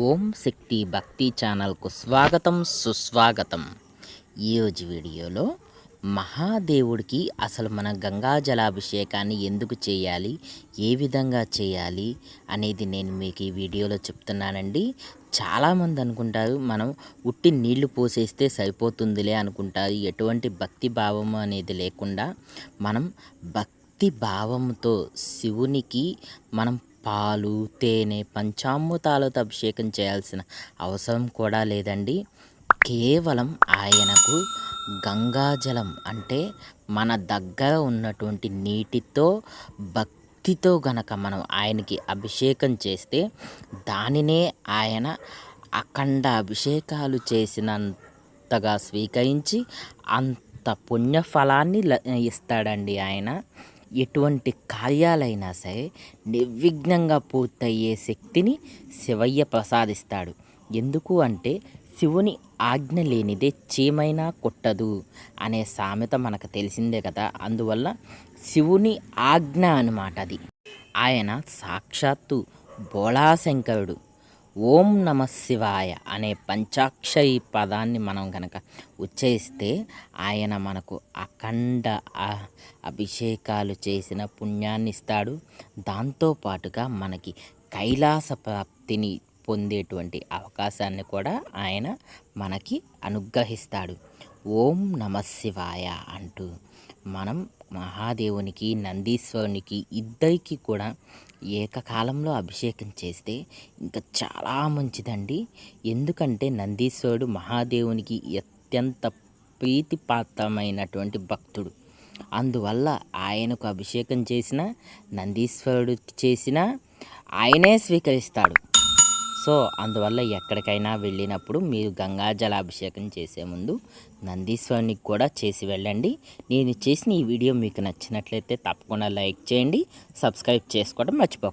ఓం శక్తి భక్తి ఛానల్కు స్వాగతం సుస్వాగతం. ఈరోజు వీడియోలో మహాదేవుడికి అసలు మన గంగా జలాభిషేకాన్ని ఎందుకు చేయాలి ఏ విధంగా చేయాలి అనేది నేను మీకు ఈ వీడియోలో చెప్తున్నానండి. చాలామంది అనుకుంటారు మనం ఉట్టి నీళ్ళు పోసేస్తే సరిపోతుందిలే అనుకుంటారు. ఎటువంటి భక్తి భావం అనేది లేకుండా మనం భక్తి భావంతో శివునికి మనం పాలు తేనె పంచామృతాలతో అభిషేకం చేయాల్సిన అవసరం కూడా లేదండి. కేవలం ఆయనకు గంగాజలం అంటే మన దగ్గర ఉన్నటువంటి నీటితో భక్తితో గనక మనం ఆయనకి అభిషేకం చేస్తే దానినే ఆయన అఖండ అభిషేకాలు చేసినంతగా స్వీకరించి అంత పుణ్యఫలాన్ని ల- ఇస్తాడండి ఆయన. ఎటువంటి కార్యాలైనా సరే నిర్విఘ్నంగా పూర్తయ్యే శక్తిని శివయ్య ప్రసాదిస్తాడు. ఎందుకు అంటే శివుని ఆజ్ఞ లేనిదే చీమైనా కొట్టదు అనే సామెత మనకు తెలిసిందే కదా. అందువల్ల శివుని ఆజ్ఞ అన్నమాట అది. ఆయన సాక్షాత్తు బోళాశంకరుడు. ఓం నమ శివాయ అనే పంచాక్షరి పదాన్ని మనం కనుక ఉచ్చరిస్తే ఆయన మనకు అఖండ అభిషేకాలు చేసిన పుణ్యాన్ని ఇస్తాడు దాంతోపాటుగా మనకి కైలాస ప్రాప్తిని పొందేటువంటి అవకాశాన్ని కూడా ఆయన మనకి అనుగ్రహిస్తాడు. ఓం నమ శివాయ అంటూ మనం మహాదేవునికి నందీశ్వరునికి ఇద్దరికి కూడా ఏకకాలంలో అభిషేకం చేస్తే ఇంకా చాలా మంచిదండి. ఎందుకంటే నందీశ్వరుడు మహాదేవునికి అత్యంత ప్రీతిపాత్రమైనటువంటి భక్తుడు. అందువల్ల ఆయనకు అభిషేకం చేసిన నందీశ్వరుడు చేసిన ఆయనే స్వీకరిస్తాడు. సో అందువల్ల ఎక్కడికైనా వెళ్ళినప్పుడు మీరు గంగా జలాభిషేకం చేసే ముందు నందీశ్వరునికి కూడా చేసి వెళ్ళండి. నేను చేసిన ఈ వీడియో మీకు నచ్చినట్లయితే తప్పకుండా లైక్ చేయండి. సబ్స్క్రైబ్ చేసుకోవడం మర్చిపోకండి